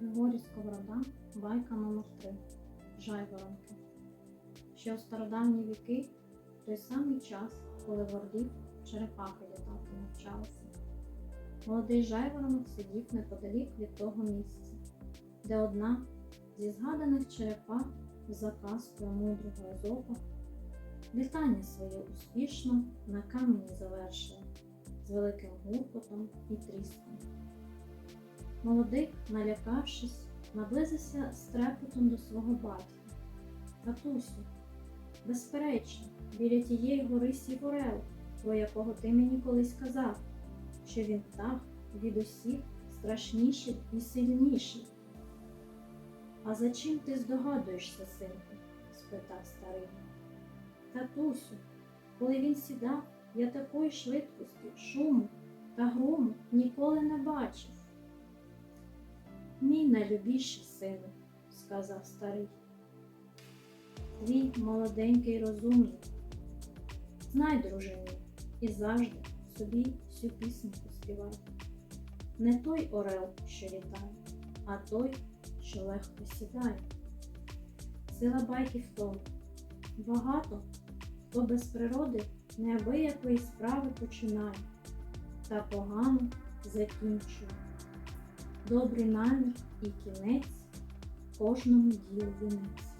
Григорій Сковорода, байка номер 3 Жайворонки. Ще у стародавні віки, в той самий час, коли в Орді черепахи літати навчалися. Молодий жайворонок сидів неподалік від того місця, де одна зі згаданих черепах за казкою мудрого Езопа літання своє успішно на камені завершила з великим гуркотом і тріском. Молодик, налякавшись, наблизився з до свого батька. Татусю, безперечно, біля тієї гори сів орел, про якого ти мені колись казав, що він птах від усіх страшніший і сильніший. А за чим ти здогадуєшся, синку? спитав старий. Татусю, коли він сідав, я такої швидкості, шуму та грому ніколи не бачив. Найлюбіший сину, сказав старий. Твій молоденький розумний. Знай, друже мій, і завжди собі всю пісеньку співай. Не той орел, що літає, а той, що легко сідає. Сила байки в тому. Багато хто без природи неабиякої справи починає та погано закінчує. Добрий намір і кінець кожному ділу вінець.